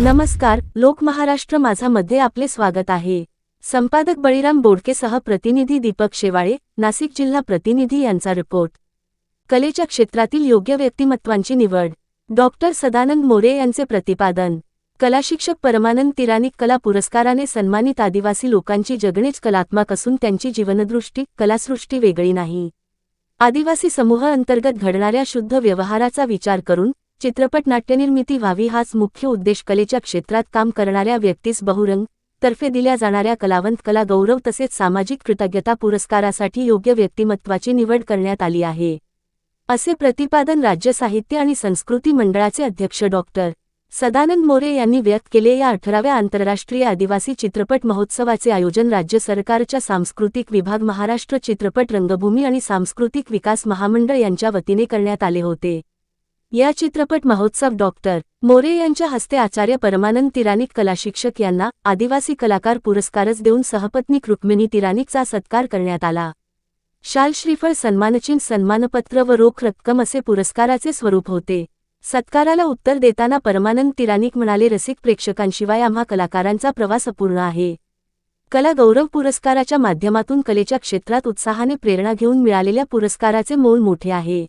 नमस्कार लोक महाराष्ट्र माझा मध्ये आपले स्वागत आहे. संपादक बळीराम बोडकेसह प्रतिनिधी दीपक शेवाळे नाशिक जिल्हा प्रतिनिधी यांचा रिपोर्ट कलेच्या क्षेत्रातील योग्य व्यक्तिमत्वांची निवड. डॉक्टर सदानंद मोरे यांचे प्रतिपादन. कलाशिक्षक परमानंद तिरानिक कला पुरस्काराने सन्मानित आदिवासी लोकांची जगणेच कलात्मक असून त्यांची जीवनदृष्टी कलासृष्टी वेगळी नाही. आदिवासी समूह अंतर्गत घडणाऱ्या शुद्ध व्यवहाराचा विचार करून चित्रपट नाट्यनिर्मिती व्हावी हाच मुख्य उद्देश कलेच्या क्षेत्रात काम करणाऱ्या व्यक्तीस बहुरंग तर्फे दिल्या जाणाऱ्या कलावंत कला गौरव तसेच सामाजिक कृतज्ञता पुरस्कारासाठी योग्य व्यक्तिमत्वाची निवड करण्यात आली आहे. असे प्रतिपादन राज्य साहित्य आणि संस्कृती मंडळाचे अध्यक्ष डॉक्टर सदानंद मोरे यांनी व्यक्त केले या अठराव्या आंतरराष्ट्रीय आदिवासी चित्रपट महोत्सवाचे आयोजन राज्य सरकारच्या सांस्कृतिक विभाग महाराष्ट्र चित्रपट रंगभूमी आणि सांस्कृतिक विकास महामंडळ यांच्या वतीने करण्यात आले होते. या चित्रपट महोत्सव डॉक्टर मोरे यांच्या हस्ते आचार्य परमानंद तिरानिक कलाशिक्षक यांना आदिवासी कलाकार पुरस्कारच देऊन सहपत्नीक रुक्मिणी तिरानिकचा सत्कार करण्यात आला. शाल श्रीफळ सन्मानचिन्ह सन्मानपत्र व रोख रक्कम असे पुरस्काराचे स्वरूप होते. सत्काराला उत्तर देताना परमानंद तिरानिक म्हणाले रसिक प्रेक्षकांशिवाय आम्हा कलाकारांचा प्रवास अपूर्ण आहे. कला गौरव पुरस्काराच्या माध्यमातून कलेच्या क्षेत्रात उत्साहाने प्रेरणा घेऊन मिळालेल्या पुरस्काराचे मोल मोठे आहे.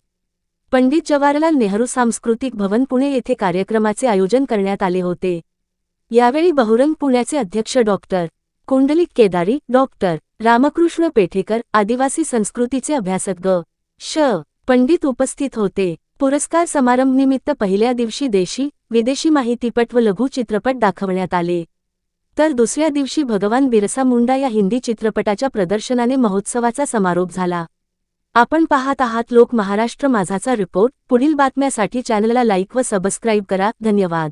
पंडित जवाहरलाल नेहरू सांस्कृतिक भवन पुणे येथे कार्यक्रमाचे आयोजन करण्यात आले होते. यावेळी बहुरंग पुण्याचे अध्यक्ष डॉक्टर कुंडलिक केदारी डॉक्टर रामकृष्ण पेठेकर आदिवासी संस्कृतीचे अभ्यासक ग. श. पंडित उपस्थित होते. पुरस्कार समारंभनिमित्त पहिल्या दिवशी देशी विदेशी माहितीपट व लघु चित्रपट दाखवण्यात आले. तर दुसऱ्या दिवशी भगवान बिरसा मुंडा या हिंदी चित्रपटाच्या प्रदर्शनाने महोत्सवाचा समारोप झाला. आपण पाहत आहात लोक महाराष्ट्र माझाचा रिपोर्ट. पुढील बातम्यासाठी चॅनलला लाईक व सबस्क्राईब करा. धन्यवाद.